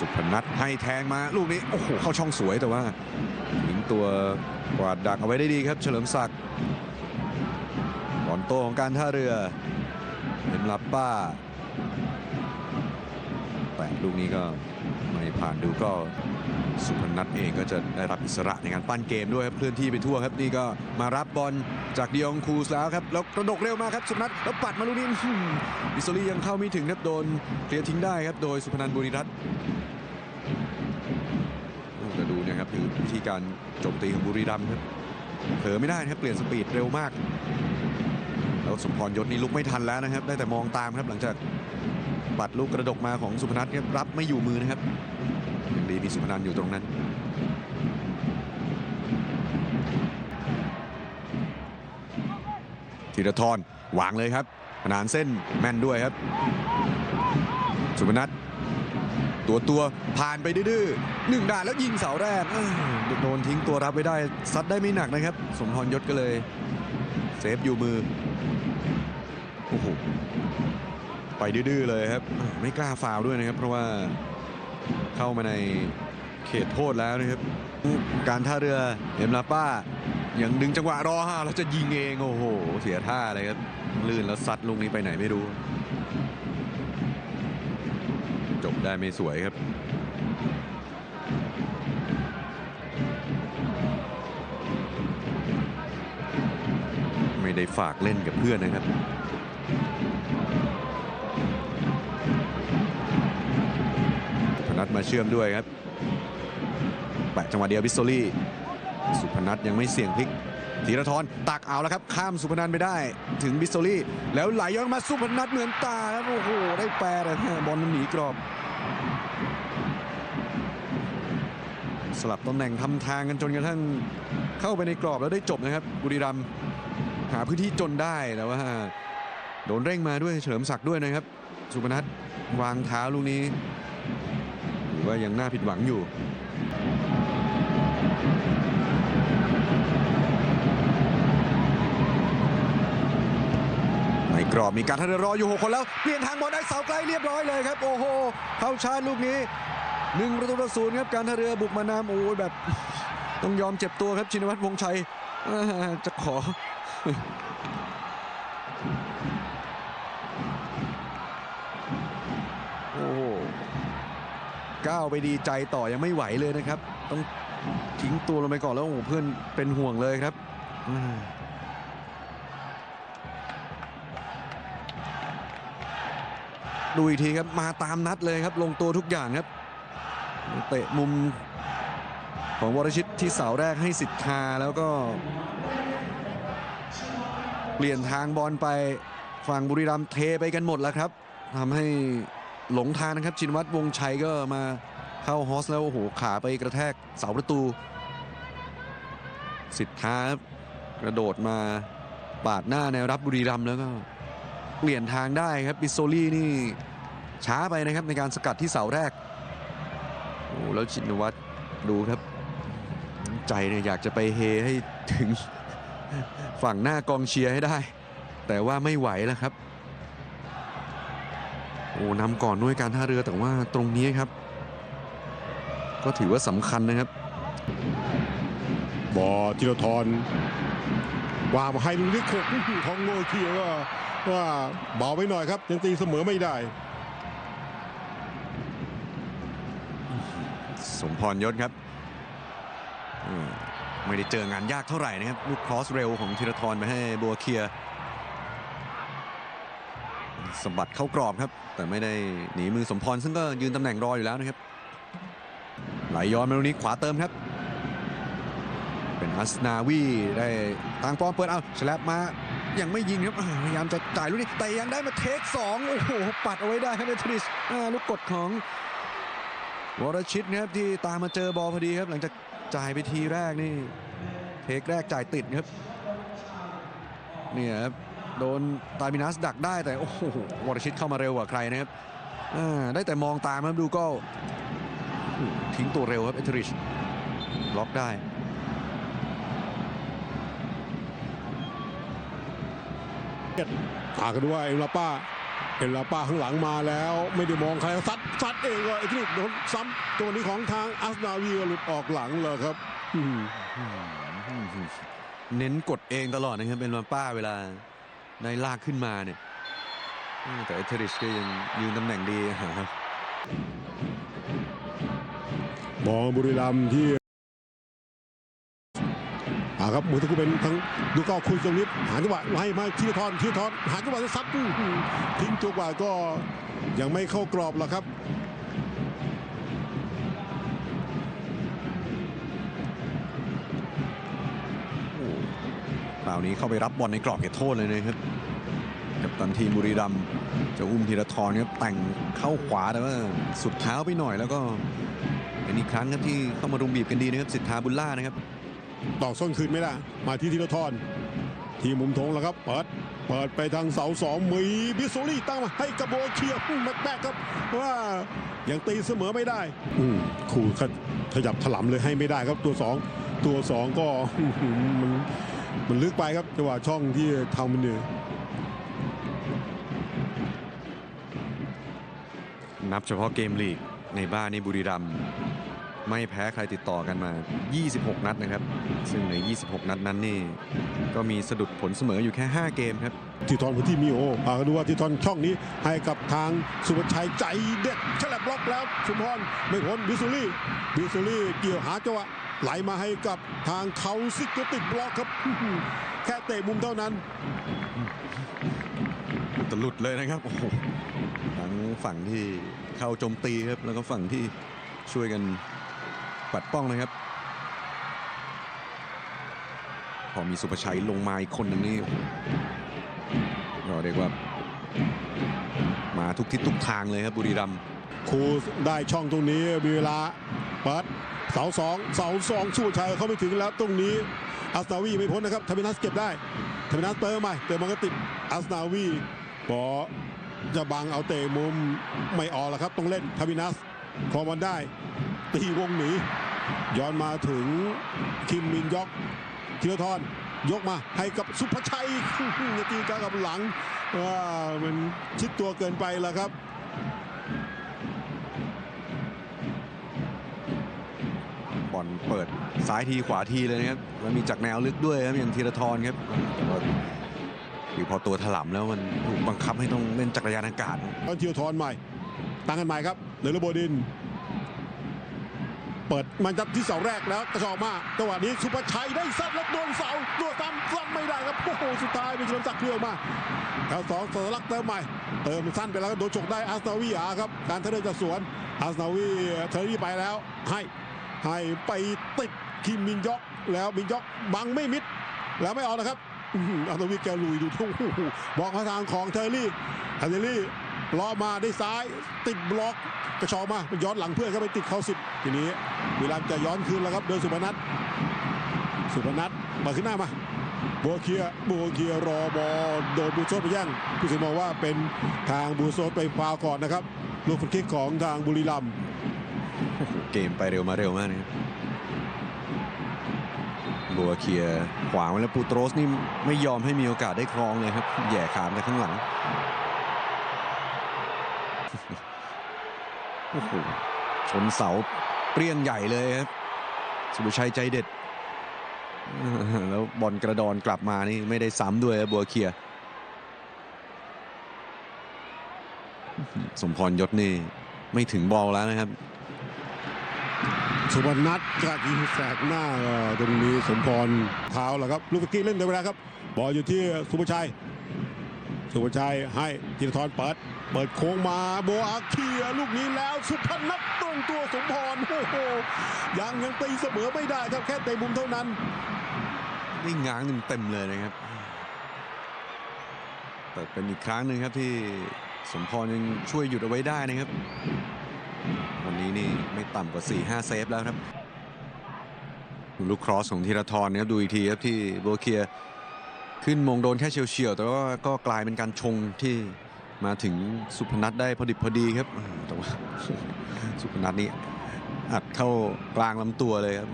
สุพนัทให้แทงมาลูกนี้ โอ้โห เข้าช่องสวยแต่ว่าทิ้งตัวกวาดดักเอาไว้ได้ดีครับ เฉลิมศักดิ์บอลโตของการท่าเรือเอ็มลับป้า แต่ลูกนี้ก็ไม่ผ่านดูก็สุพนัทเองก็จะได้รับอิสระในการปั้นเกมด้วยครับเคลื่อนที่ไปทั่วครับนี่ก็มารับบอลจากดิองคูสแล้วครับแล้วกระดกเร็วมากครับสุพนัทแล้วปัดมาลูกนี้อื้อหือบิสโซลียังเข้าไม่ถึงครับโดนเคลียร์ทิ้งได้ครับโดยสุพนันบุรีรัตน์ จะดูเนะครับคื อวิธีการโจมตีของบุรีรัมย์ครับเผลอไม่ได้นะครับเปลี่ยนสปีดเร็วมาก แล้วสมพรยศนี่ลุกไม่ทันแล้วนะครับ ได้แต่มองตามครับหลังจากปัดลูกกระดกมาของสุพนัทครับรับไม่อยู่มือนะครับยังดีมีสุพนันอยู่ตรงนั้นธีรทรวางเลยครับขนานเส้นแม่นด้วยครับ สุพนัท ตัวตัวผ่านไปดื้อหนึ่งด่านแล้วยิงเสาแรกโดนทิ้งตัวรับไว้ได้ซัดได้ไม่หนักนะครับ สมพรยศก็เลยเซฟอยู่มือโอ้โหไปดื้อเลยครับ ไม่กล้าฟาวด้วยนะครับ เพราะว่าเข้ามาในเขตโทษแล้วนะครับ การท่าเรือเอ็มลาป้ายังดึงจังหวะรอฮะแล้วจะยิงเองโอ้โห เสียท่าเลยครับลื่นแล้วซัดลูกนี้ไปไหนไม่รู้ จบได้ไม่สวยครับไม่ได้ฝากเล่นกับเพื่อนนะครับ พนัทมาเชื่อมด้วยครับ แปะจังหวะเดียวบิสโซลี่ สุพนัทยังไม่เสี่ยงพลิกธีรทรตักเอาแล้วครับ ข้ามสุพนันไปได้ ถึงบิสโซลี่ แล้วไหลย้อนมาสุพนัทเหมือนตาครับโอ้โหได้แปรแต่บอลหนีกรอบ สลับตำแหน่งทำทางกันจนกระทั่งเข้าไปในกรอบแล้วได้จบนะครับ บุรีรัมหาพื้นที่จนได้แต่ว่า โดนเร่งมาด้วยเฉลิมศักดิ์ด้วยนะครับ สุพนัทวางเท้าลูกนี้หรือว่ายังน่าผิดหวังอยู่ ใน กรอบมีการทันรออยู่ 6 คนแล้ว เปลี่ยนทางบอลได้เสาไกลเรียบร้อยเลยครับ โอ้โห เข้าชาร์จลูกนี้หนึ่งประตูต่อศูนย์ครับการท่าเรือบุกมานำโอ้ยแบบต้องยอมเจ็บตัวครับชินวัตรวงชัยจะขอโอ้โหก้าวไปดีใจต่อยังไม่ไหวเลยนะครับ ต้องทิ้งตัวลงไปก่อนแล้วโอ้เพื่อนเป็นห่วงเลยครับ ดูอีกทีครับมาตามนัดเลยครับลงตัวทุกอย่างครับ เตะมุมของวรชิตที่เสาแรกให้สิทธาแล้วก็ เปลี่ยนทางบอลไปฝั่งบุรีรัมย์เทไปกันหมดแล้วครับทำให้หลงทางนะครับ ชินวัตรวงชัยก็มาเข้าฮอสแล้วโอ้โหขาไปกระแทกเสาประตู สิทธากระโดดมาปาดหน้าแนวรับบุรีรัมย์แล้วก็ เปลี่ยนทางได้ครับบิสโซลี่นี่ช้าไปนะครับในการสกัดที่เสาแรกโอ้แล้วชินวัตรดูครับใจเนี่ยอยากจะไปเฮให้ถึงฝั่งหน้ากองเชียร์ให้ได้ แต่ว่าไม่ไหวแล้วครับโอ้นำก่อนด้วยการท่าเรือแต่ว่าตรงนี้ครับ ก็ถือว่าสำคัญนะครับ บอจิรทร วางมาให้ลูกนี้ขกของโงเคียก็ว่าเบาไปหน่อยครับ ยังตีเสมอไม่ได้ สมพรยศครับอืมไม่ได้เจองานยากเท่าไหร่นะครับลูกครอสเร็วของธีรทรไปให้บัวเคลียร์สะบัดเข้ากรอบครับ แต่ไม่ได้หนีมือสมพรซึ่งก็ยืนตำแหน่งรออยู่แล้วนะครับไหลย้อนมาลูกนี้ขวาเติมครับ เป็นอัสนาวีได้ทางปอมเปิดเอาฉลับมายังไม่ยิงครับพยายามจะจ่ายลูกนี้แต่ยังได้มาเทคสองโอ้โหปัดเอาไว้ได้ครับเนทริสลูกกดของวรชิตนะครับที่ตามมาเจอบอลพอดีครับ หลังจากจ่ายไปทีแรกนี่ เทคแรกจ่ายติดครับเนี่ยครับโดนตามินัสดักได้แต่โอ้โหวรชิตเข้ามาเร็วกว่าใครนะครับได้แต่มองตามครับดูก็ทิ้งตัวเร็วครับเอทริชล็อกได้ ฝากันด้วยเอ็มลาป้าเอ็นลาป้าข้างหลังมาแล้ว ไม่ได้มองใครซัดซัดเองก็ไอ้ที่โดนซ้ำตัวนี้ของทางอัสนาวีหลุดออกหลังเลยครับเน้นกดเองตลอดนะครับเป็นมาป้าเวลาได้ลากขึ้นมาเนี่ยแต่เอเทริชก็ยังยืนตำแหน่งดีครับมองบุรีรัมย์ที่ อ่าครับมือตะกูเป็นทั้งดูก็คุยตรงนี้หาจังหวะให้มาทีละทอนทีละทอนหาจังหวะจะซัดทิ้งตัวกว่าก็ยังไม่เข้ากรอบหรอกครับคราวนี้เข้าไปรับบอลในกรอบเขตโทษเลยนะครับกับตันทีมบุรีรัมจะอุ้มธีรทรครับแต่งเข้าขวาแต่ว่าสุดเท้าไปหน่อยแล้วก็เป็นอีกครั้งครับที่เข้ามารุมบีบกันดีนะครับสิทธาบุญล่านะครับ ตอกส้นคืนไม่ได้มาที่ธีรทรที่มุมธงแล้วครับ เปิด เปิดไปทางเสาสองมีบิสโซลี่ตั้งมาให้กับโบเคียแม็กแบกครับ ว่ายังตีเสมอไม่ได้ อืขู่ขยขยับถลำเลยให้ไม่ได้ครับตัวสองตัวสองก็มันมันลึกไปครับจังหวะช่องที่ทำมันเนี่ยนับเฉพาะเกมลีกในบ้านนี่บุรีรัมย์ ไม่แพ้ใครติดต่อกันมา 26 นัดนะครับ ซึ่งใน 26 นัดนั้นนี่ ก็มีสะดุดผลเสมออยู่แค่ 5 เกมครับทีทอนพื้นที่มีโออ่าก็ดูว่าทีทอนช่องนี้ให้กับทางสุภชัยใจเด็ดฉลับบล็อกแล้วชุมพรไม่พ้นบิสโซลี่บิสโซลี่เกี่ยวหาจังหวะไหลมาให้กับทางเขาซิกก็ติดบล็อกครับอื้อหือแค่เตะมุมเท่านั้นตหลุดเลยนะครับโอ้โหทั้งฝั่งที่เข้าโจมตีครับแล้วก็ฝั่งที่ช่วยกัน ปัดป้องนะครับ พอมีสุภชัยลงมาอีกคนหนึ่งนี่โอ้โหก็เรียกว่า มาทุกทิศทุกทางเลยครับบุรีรัมย์ครูได้ช่องตรงนี้มีเวลาเปิดเสาสองเสาสองสู้ชัยเขาไม่ถึงแล้วตรงนี้อัสนาวีไม่พ้นนะครับทามินัสเก็บได้ทามินัสเติมใหม่เติมมันก็ติดอัสนาวีพอจะบังเอาเตะมุมไม่ออกแล้วครับต้องเล่นทามินัสคอมันได้ตีวงหนี ย้อนมาถึงคิมมินยอกธีรทรยกมาให้กับสุภชัยจะตีกลางกับหลังว่ามันชิดตัวเกินไปแล้วครับบอลเปิดซ้ายทีขวาทีเลยนะครับแล้วมีจากแนวลึกด้วยครับอย่างธีรทรครับแต่ว่าคือพอตัวถล่ำแล้วมันถูกบังคับให้ต้องเล่นจักรยานอากาศตอนเทียวทอนใหม่ตั้งกันใหม่ครับเหลือระโบดิน เปิดมันจับที่เสาแรกแล้วกระชอกมาจังหวะนี้สุภชัยได้ซัดแล้วโดนเสาตัวซ้ำซ้ำไม่ได้ครับโอ้โหสุดท้ายเป็นเฉลิมศักดิ์เพื่อมาแถวสองสลักเติมใหม่เติมสั้นไปแล้วโดนฉกได้อาสนาวีอาครับการเทเลจะสวนอาสนาวีเทเลไปแล้ว ให้ให้ไปติดคิมมินยอกแล้วมินยอกบังไม่มิด แล้วไม่เอานะครับอื้อหืออาสนาวีแกลุยดูทุกบอกมาทางของเทอรี่เทอรี่ ล้อมาได้ซ้ายติดบล็อกกระชอมาย้อนหลังเพื่อนเข้าไปติดเขาสิบทีนี้วิลามจะย้อนคืนแล้วครับโดยสุพนัทสุพนัทมาขึ้นหน้ามาโบวเคียโบวเคียรอบอโดนบูโซดไปย่างผู้สินมองว่าเป็นทางบูโซดไปฟาวก่อนนะครับลูกฟรีคิกของทางบุรีรัมย์เกมไปเร็วมาเร็วมากนะครับบัวเคียขวางไว้แล้วปูโตรสนี่ไม่ยอมให้มีโอกาสได้ครองเลยครับแย่ขามไปข้างหลัง โอ้โหชนเสาเปรี้ยงใหญ่เลยครับสุภชัยใจเด็ด แล้วบอลกระดอนกลับมานี่ไม่ได้ซ้ำด้วยบัวเคียสมพรยศนี่ไม่ถึงบอลแล้วนะครับสุพนัทกระยิงแสกหน้าตรงนี้สมพรเท้าแหละครับลูกฟรีคิกเล่นเดเวลาครับบอลอยู่ที่สุภชัย สุภชัยให้ธีรทรเปิด เปิดโค้งมาโบอาเคียลูกนี้แล้วสุพนัทตรงตัวสมพรโอ้โหยังยังตีเสมอไม่ได้ครับแค่เตะมุมเท่านั้นได้ง้างเต็มเลยนะครับ แต่เป็นอีกครั้งหนึ่งครับที่สมพรยังช่วยหยุดเอาไว้ได้นะครับ วันนี้นี่ไม่ต่ำกว่า 4-5 เซฟแล้วครับลูกครอสของธีรทรนะครับดูอีกทีครับที่โบเคียขึ้นมงโดนแค่เฉียวๆแต่ว่าก็กลายเป็นการชงที่ มาถึงสุพนัทได้พอดิบพอดีครับแต่ว่าสุพนัทนี่อัดเข้ากลางลำตัวเลยครับ